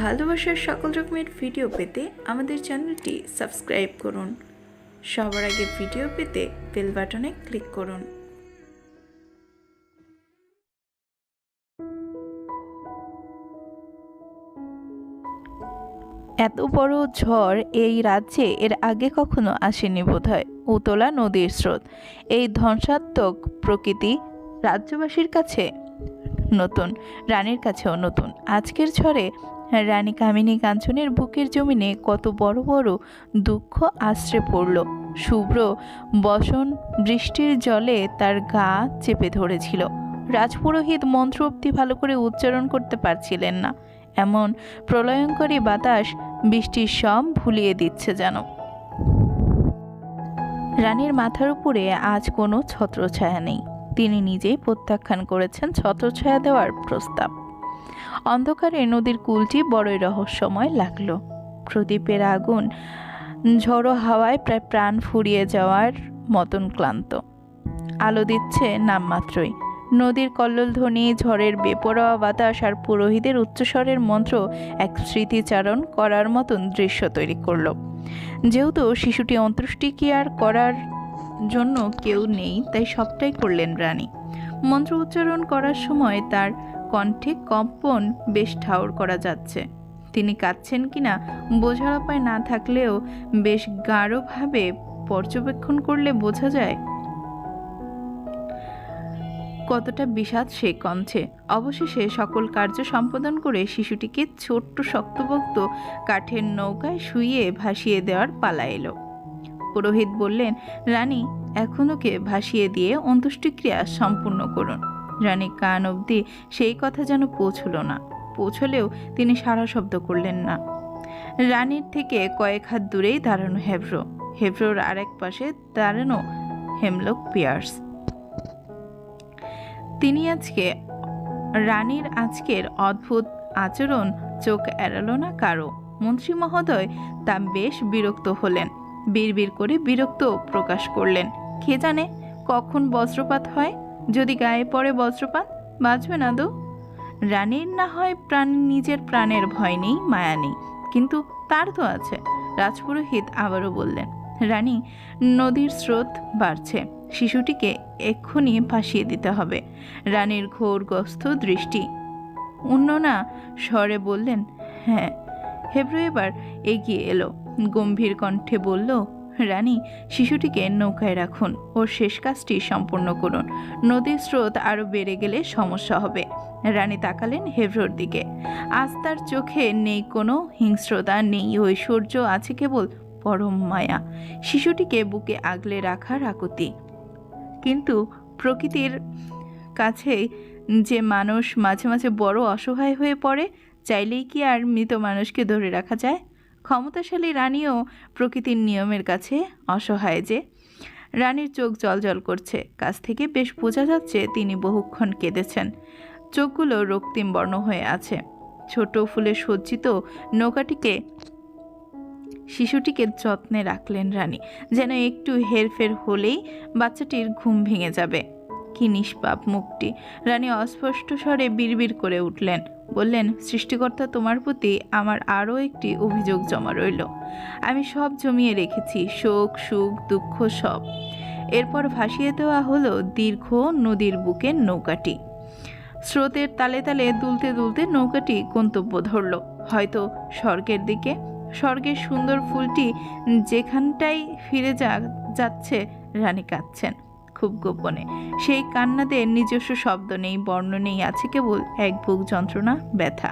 ভালোবাসার সকল রকমের ভিডিও পেতে আমাদের চ্যানেলটি সাবস্ক্রাইব করুন। সবার আগে ভিডিও পেতে বেল বাটনে ক্লিক করুন। এত বড় ঝড় এই রাজ্যে এর আগে কখনো আসেনি বোধহয়। উতলা নদীর স্রোত। এই ধ্বংসাত্মক প্রকৃতি রাজ্যবাসীর কাছে নতুন, রানীর কাছেও নতুন। আজকের ঝড়ে রানী কামিনী কাঞ্চনের বুকের জমিনে কত বড় বড় দুঃখ আশ্রে পড়ল। শুভ্র বসন বৃষ্টির জলে তার গা চেপে ধরেছিল। রাজপুরোহিত মন্ত্র অব্দি ভালো করে উচ্চারণ করতে পারছিলেন না। এমন প্রলয়ঙ্করী বাতাস বৃষ্টির সব ভুলিয়ে দিচ্ছে যেন। রানীর মাথার উপরে আজ কোনো ছত্রছায়া নেই। তিনি নিজেই প্রত্যাখ্যান করেছেন ছত্রছায়া দেওয়ার প্রস্তাব। অন্ধকারে নদীর কুলটি বড়ই রহস্যময় লাগল। প্রদীপের আগুন ঝড়ো হাওয়ায় প্রায় প্রাণ ফুরিয়ে যাওয়ার মতন ক্লান্ত। আলো দিচ্ছে নামমাত্রই। নদীর কল্লোলধ্বনি ঝড়ের বেপরোয়া বাতাস আর পুরোহিতের উচ্চস্বরের মন্ত্র এক স্মৃতিচারণ করার মতন দৃশ্য তৈরি করল। যেহেতু শিশুটি অন্ত্যেষ্টিক্রিয়ার করার জন্য কেউ নেই, তাই সবটাই করলেন রানী। মন্ত্র উচ্চারণ করার সময় তার কণ্ঠে কম্পন বেশ ঠাউর করা যাচ্ছে। তিনি কাঁদছেন কিনা বোঝার উপায় না থাকলেও বেশ গাঢ়ভাবে পর্যবেক্ষণ করলে বোঝা যায় কতটা বিষাদ সে কঞ্চে অবশেষে সকল কার্য সম্পাদন করে শিশুটিকে ছোট্ট শক্তভক্ত কাঠের নৌকায় শুইয়ে ভাসিয়ে দেওয়ার পালা এলো। পুরোহিত বললেন, রানী, এখন ওকে ভাসিয়ে দিয়ে অন্ত্যেষ্টিক্রিয়া সম্পূর্ণ করুন। রানী কান অবধি সেই কথা যেন পৌঁছল না। পৌঁছলেও তিনি সারা শব্দ করলেন না। রানীর থেকে কয়েক হাত দূরেই দাঁড়ানো হেব্রো। হেব্রোর আরেক পাশে দাঁড়ানো হেমলক পিয়ার্স। তিনি আজকে, রানীর আজকের অদ্ভুত আচরণ চোখ এড়ালো না কারও। মন্ত্রী মহোদয় তা বেশ বিরক্ত হলেন। বিড়বিড় করে বিরক্ত প্রকাশ করলেন। কে জানে কখন বজ্রপাত হয়? যদি গায়ে পড়ে বজ্রপাত, বাঁচবে না দো রানীর না হয় প্রাণ, নিজের প্রাণের ভয় নেই, মায়া নেই। কিন্তু তার তো আছে, রাজপুরোহিত আবারও বললেন। রানী, নদীর স্রোত বাড়ছে, শিশুটিকে এক্ষুনি ভাসিয়ে দিতে হবে। রানীর ঘোরগ্রস্ত দৃষ্টি। উন্ননা স্বরে বললেন হ্যাঁ হেব্রু এবার এগিয়ে এলো। গম্ভীর কণ্ঠে বলল, রানী, শিশুটিকে নৌকায় রাখুন। ওর শেষ কাজটি সম্পূর্ণ করুন। নদীর স্রোত আরও বেড়ে গেলে সমস্যা হবে রানী তাকালেন হেব্রোর দিকে। আজ তার চোখে নেই কোনো হিংস্রতা, নেই ঐশ্বর্য, আছে কেবল পরম মায়া। শিশুটিকে বুকে আগলে রাখার আকুতি। কিন্তু প্রকৃতির কাছে যে মানুষ মাঝে মাঝে বড় অসহায় হয়ে পড়ে, চাইলেই কি আর মৃত মানুষকে ধরে রাখা যায়? ক্ষমতাশালী রানীও প্রকৃতির নিয়মের কাছে অসহায় যে। রানীর চোখ জল করছে। কাছ থেকে বেশ বোঝা যাচ্ছে তিনি বহুক্ষণ কেঁদেছেন। চোখগুলো রক্তিম বর্ণ হয়ে আছে। ছোট ফুলে সজ্জিত নৌকাটিকে, শিশুটিকে যত্নে রাখলেন রানী, যেন একটু হেরফের হলেই বাচ্চাটির ঘুম ভেঙে যাবে। কি নিষ্পাপ মুখটি রানী অস্পষ্ট স্বরে বিড়বিড় করে উঠলেন। বললেন, সৃষ্টিকর্তা তোমার প্রতি আমার আরও একটি অভিযোগ জমা রইল। আমি সব জমিয়ে রেখেছি, শোক, সুখ, দুঃখ সব। এরপর ভাসিয়ে দেওয়া হলো দীর্ঘ নদীর বুকের নৌকাটি। স্রোতের তালে তালে দুলতে দুলতে নৌকাটি গন্তব্য ধরল। হয়তো স্বর্গের দিকে। স্বর্গের সুন্দর ফুলটি যেখানটাই ফিরে যা, যাচ্ছে, রানী কাঁদছেন। খুব গোপনে। সেই কান্নাতে নিজস্ব শব্দ নেই, বর্ণ নেই, আছে কেবল এক বুক যন্ত্রণা, ব্যথা।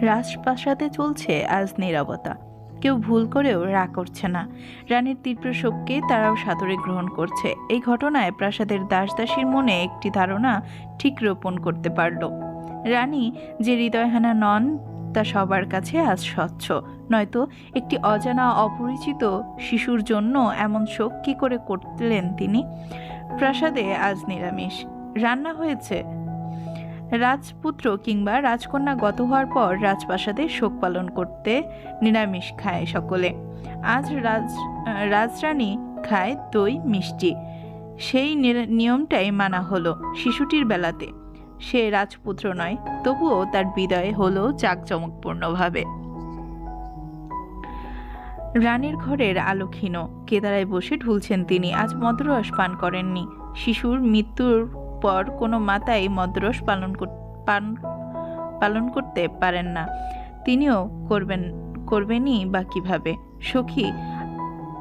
রাজপ্রাসাদে চলছে আজ নিরবতা। কেউ ভুল করেও রা করছে না। রানীর তীব্র শোককে তারাও সাদরে গ্রহণ করছে। এই ঘটনায় প্রাসাদের দাসদাসীর মনে একটি ধারণা ঠিক রোপণ করতে পারল। রানী যে হৃদয়হানা নন, তা সবার কাছে আজ স্বচ্ছ। নয়তো একটি অজানা অপরিচিত শিশুর জন্য এমন শোক কী করে করলেন তিনি? প্রাসাদে আজ নিরামিষ। রান্না হয়েছে। রাজপুত্র কিংবা রাজকন্যা গত হওয়ার পর রাজপ্রাসাদে শোক পালন করতে নিরামিষ খায় সকলে। আজ রাজ, রাজরানী খায় দই, মিষ্টি। সেই নিয়মটাই মানা হলো শিশুটির বেলাতে। সে রাজপুত্র নয়, তবুও তার বিদায় হলো জাঁকজমকপূর্ণভাবে। রানীর ঘরের আলো ক্ষীণ কেদারায় বসে ঢুলছেন তিনি। আজ মদ্ররস পান করেননি। শিশুর মৃত্যুর পর কোনো মাতাই মদ্ররস পালন পান- পালন করতে পারেন না। তিনিও করবেন, করবেনই বা কীভাবে? সখী,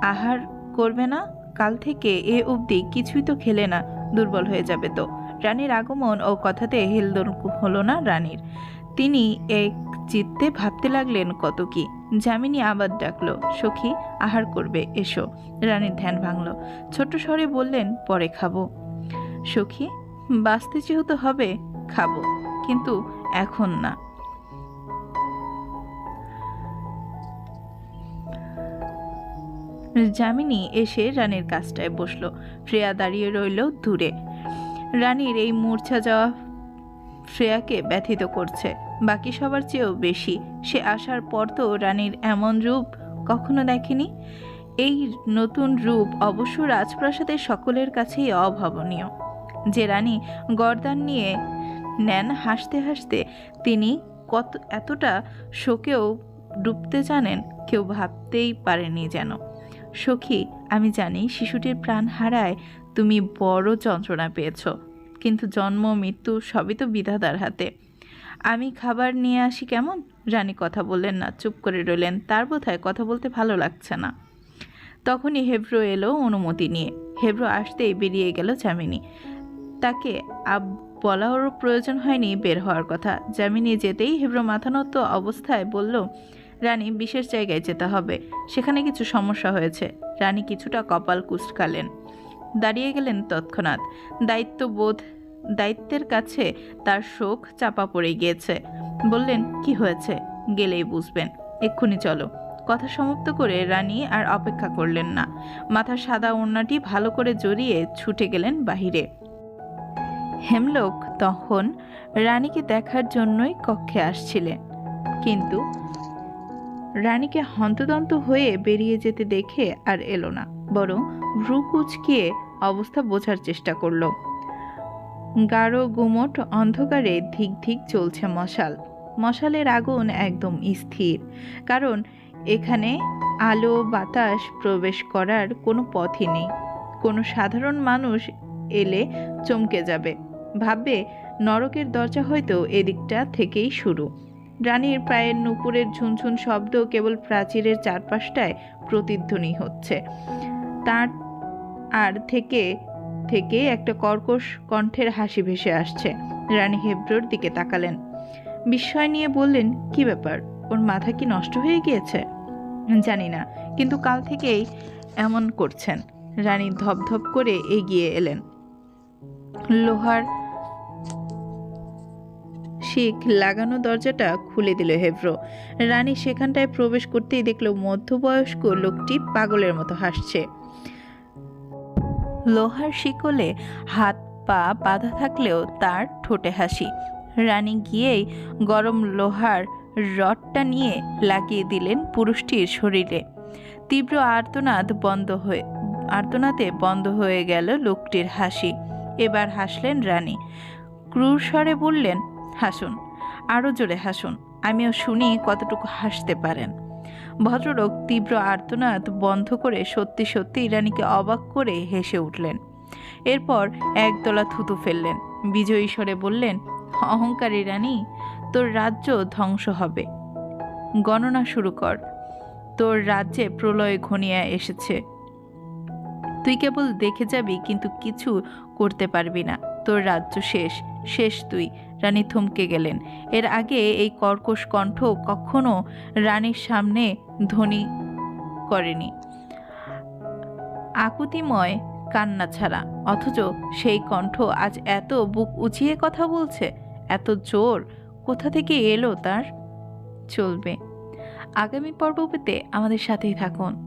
আহার করবে না? কাল থেকে এ অবধি কিছুই তো খেলে না, দুর্বল হয়ে যাবে তো। রানীর আগমন ও কথাতে হেলদোল হলো না রানীর। তিনি এক চিত্তে ভাবতে লাগলেন কত কি। যামিনী আবার ডাকলো, সখী, আহার করবে, এসো। রানীর ধ্যান ভাঙল। ছোট্ট স্বরে বললেন, পরে খাব। সখী, বাঁচতে যেহেতু হবে, খাব, কিন্তু এখন না। যামিনী এসে রানীর কাজটায় বসল। শ্রেয়া দাঁড়িয়ে রইল দূরে। রানীর এই মূর্ছা যাওয়া শ্রেয়াকে ব্যথিত করছে। বাকি সবার চেয়েও বেশি। সে আসার পর তো রানীর এমন রূপ কখনো দেখেনি। এই নতুন রূপ অবশ্য রাজপ্রাসাদের সকলের কাছেই অভাবনীয়। যে রানী গর্দান নিয়ে নেন হাসতে হাসতে, তিনি কত, এতটা শোকেও ডুবতে জানেন, কেউ ভাবতেই পারেনি যেন। সখী, আমি জানি শিশুটির প্রাণ হারায় তুমি বড় যন্ত্রণা পেয়েছ। কিন্তু জন্ম, মৃত্যু সবই তো বিধাতার হাতে। আমি খাবার নিয়ে আসি কেমন? রানী কথা বললেন না, চুপ করে রইলেন। তার বোধহয় কথা বলতে ভালো লাগছে না। তখনই হেব্রো এলো অনুমতি নিয়ে। হেব্রো আসতেই বেরিয়ে গেল জামিনী তাকে আব বলারও প্রয়োজন হয়নি বের হওয়ার কথা। জামিনী যেতেই হেব্রো মাথানত অবস্থায় বলল, রানী, বিশেষ জায়গায় যেতে হবে। সেখানে কিছু সমস্যা হয়েছে। রানী কিছুটা কপাল কুচকালেন। দাঁড়িয়ে গেলেন তৎক্ষণাৎ। দায়িত্ববোধ, দায়িত্বের কাছে তার শোক চাপা পড়ে গিয়েছে। বললেন, কি হয়েছে? গেলেই বুঝবেন। এক্ষুনি চলো। কথা সমাপ্ত করে রানী আর অপেক্ষা করলেন না। মাথার সাদা ওড়নাটি ভালো করে জড়িয়ে ছুটে গেলেন বাহিরে। হেমলোক তখন রানীকে দেখার জন্যই কক্ষে আসছিলেন। কিন্তু রানীকে হন্তদন্ত হয়ে বেরিয়ে যেতে দেখে আর এলো না। বরং ভ্রু কুচকিয়ে অবস্থা বোঝার চেষ্টা করল। গাঢ় গুমট অন্ধকারে ধিক ধিক চলছে মশাল। মশালের আগুন একদম স্থির, কারণ এখানে আলো বাতাস প্রবেশ করার কোনো পথই নেই। কোনো সাধারণ মানুষ এলে চমকে যাবে। ভাববে নরকের দরজা হয়তো এদিকটা থেকেই শুরু। রানীর প্রায়ের নুপুরের ঝুনঝুন শব্দ কেবল প্রাচীরের চারপাশটায় প্রতিধ্বনি হচ্ছে। তার আর থেকে থেকে একটা কর্কশ কণ্ঠের হাসি ভেসে আসছে। রানী হেব্রোর দিকে তাকালেন। বিস্ময় নিয়ে বললেন, কি ব্যাপার? ওর মাথা কি নষ্ট হয়ে গিয়েছে? জানি না, কিন্তু কাল থেকেই এমন করছেন। রানী ধপধপ করে এগিয়ে এলেন। লোহার শিখ লাগানো দরজাটা খুলে দিল হেব্রো। রানী সেখানটায় প্রবেশ করতেই দেখল মধ্যবয়স্ক লোকটি পাগলের মতো হাসছে। লোহার শিকলে হাত পা বাঁধা থাকলেও তার ঠোঁটে হাসি। রানী গিয়েই গরম লোহার রডটা নিয়ে লাগিয়ে দিলেন পুরুষটির শরীরে। তীব্র আর্তনাদ বন্ধ হয়ে, আর্তনাদে বন্ধ হয়ে গেল লোকটির হাসি। এবার হাসলেন রানী। ক্রুর স্বরে বললেন, হাসুন আরও জোরে হাসুন। আমিও শুনি কতটুকু হাসতে পারেন। ভদ্রলোক তীব্র আর্তনাদ বন্ধ করে সত্যি সত্যি রানীকে অবাক করে হেসে উঠলেন। এরপর একদলা থুতু ফেললেন। বিজয়ী স্বরে বললেন, অহংকারী রানী তোর রাজ্য ধ্বংস হবে। গণনা শুরু কর। তোর রাজ্যে প্রলয় ঘনিয়ে এসেছে। তুই কেবল দেখে যাবি, কিন্তু কিছু করতে পারবি না। তোর রাজ্য শেষ শেষ তুই। রানী থমকে গেলেন। এর আগে এই কর্কশ কণ্ঠ কখনো রানীর সামনে ধ্বনি করেনি। আকুতিময় কান্না ছাড়া। অথচ সেই কণ্ঠ আজ এত বুক উঁচিয়ে কথা বলছে, এত জোর, কোথা থেকে এলো তার? চলবে। আগামী পর্ব পেতে আমাদের সাথেই থাকুন।